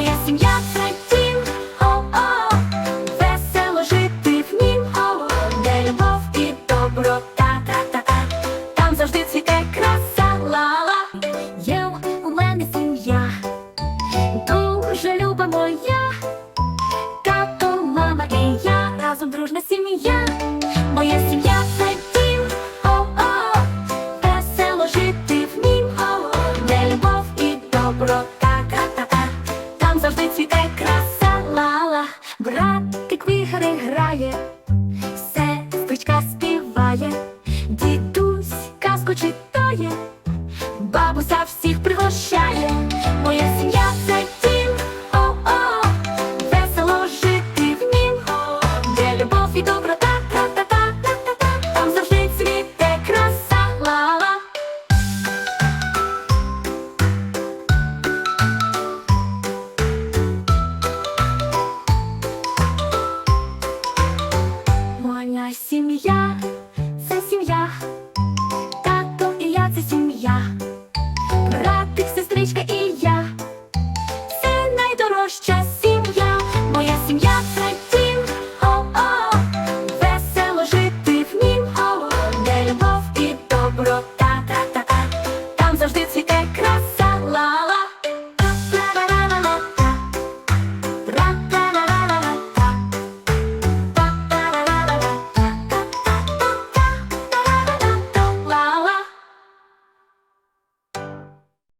моя сім'я це о-о, весело жити в нім, о, де любов і доброта-та-та, там завжди цвіте краса. Ла-ла. Є сім'я, дуже люба моя. Братик в грає, все спичка співає, дідусь казку читає, бабуся.